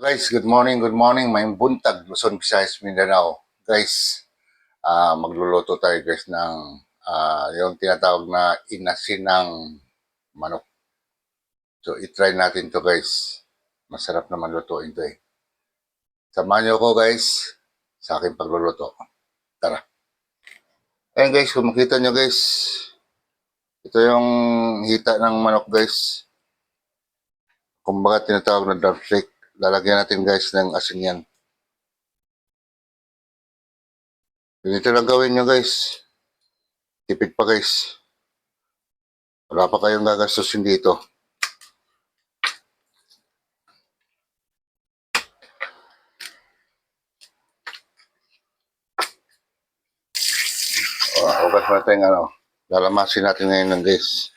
Guys, good morning, good morning. May buntag, Luzon, Visayas, Mindanao. Guys, ah magluluto tayo guys ng ah yung tinatawag na inasinang manok. So, itry natin to guys. Masarap naman lutuin to eh. Samahan niyo ako guys sa aking pagluluto. Tara. Ayan guys, kung makita nyo guys, ito yung hita ng manok guys. Kumbaga tinatawag na drumstick. Lalagyan natin guys ng asin yan. Ganito lang gawin nyo guys. Tipid pa guys. Wala pa kayong gagastusin dito. Uh, hugas natin ano. Lalamasin natin ngayon ng guys.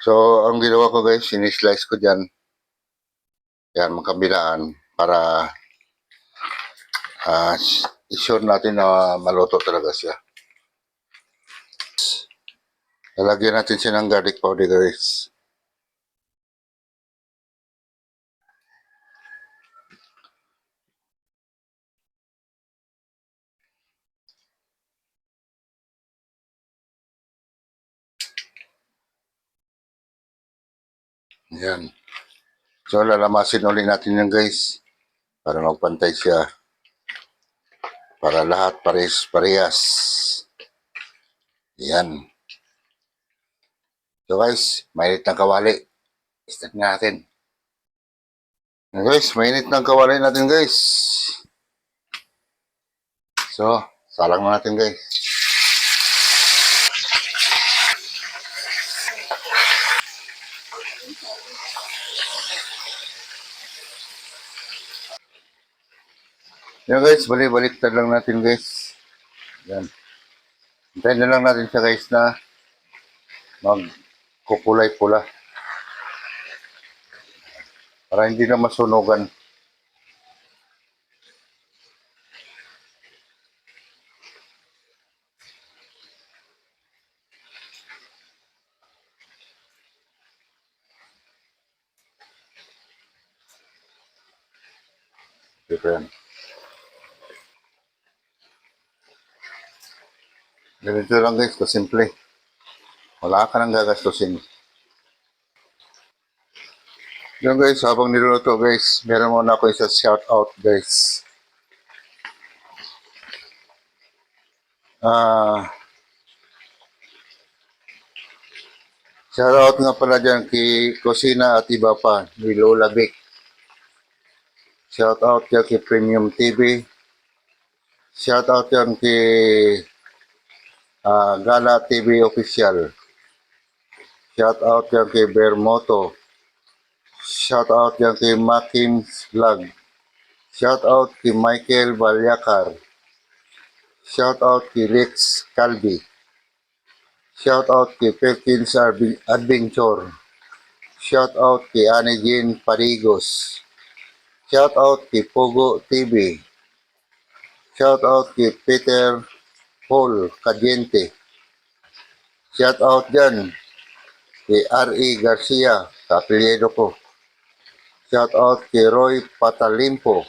So, ang ginawa ko guys, sinislice ko dyan. Yan, magkabilaan para ah i-sure natin na maluto talaga siya. Lalagyan natin siya ng garlic powder guys. Yan. So, lalamasin ulit natin yan guys. Para magpantay siya. Para lahat pares parehas. Yan. So guys, mainit ng kawali. Start na natin. Guys, mainit ng kawali natin guys. So, salang na natin guys. Yan guys, balik-baliktad lang natin guys. Yan. Hintayin na lang natin siya guys na magkukulay pula. Para hindi na masunugan. Ito yan. Ganito lang guys, kasimple. Wala ka nang gagastusin. Yan guys, habang niluluto guys, meron muna ako isa shout out guys. Ah, shout out nga pala dyan kay Kusina at iba pa, ni Lola Vic. Shout out dyan kay Premium TV. Shout out yan kay ah, Gala TV Official. Shout out yan kay Bermoto. Shout out yan kay Makim's Vlog. Shout out kay Michael Balyakar. Shout out kay Rex Calvi. Shout out kay Perkins Adventure. Shout out kay Annie Jean Parigos. Shout out kay Pogo TV. Shout out kay Peter Paul Cadiente. Shout out dyan kay R.E. Garcia, kapilyedo ko. Shout out kay Roy Patalimpo.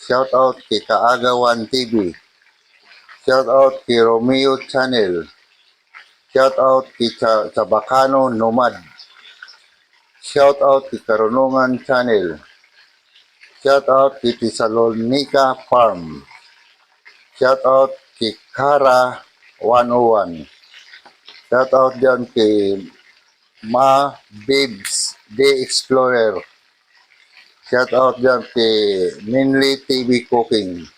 Shout out kay Kaagawan TV. Shout out kay Romeo Channel. Shout out kay Chabacano Nomad. Shout out kay Karunungan Channel. Shout out kay Thessalonica Farm. Shout out kay Kara 101. Shout out dyan kay Ma Babes Day Explorer. Shout out dyan kay Minley TV Cooking.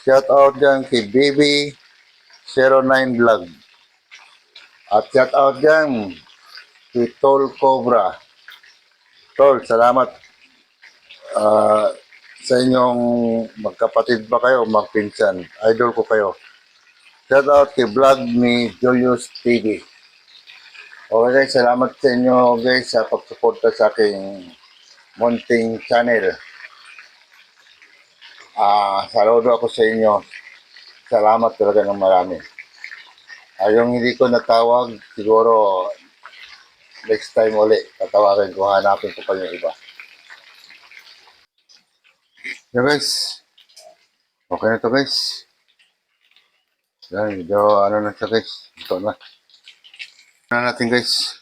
Shout out dyan kay Baby 09 Vlog. At shout out dyan kay Tol Cobra. Tol, salamat ah, sa inyong magkapatid ba kayo, magpinsan. Idol ko kayo. Shout out kay vlog ni Julius TV. Okay guys, salamat sa inyo guys sa pagsuporta sa aking munting channel. Ah, saludo ako sa inyo. Salamat talaga ng marami. Ah, yung hindi ko natawag, siguro next time uli, tatawagan ko, hanapin ko pa yung iba. Yeah guys, okay na to guys. Yan, medyo ano na siya guys, ito na. Na natin guys.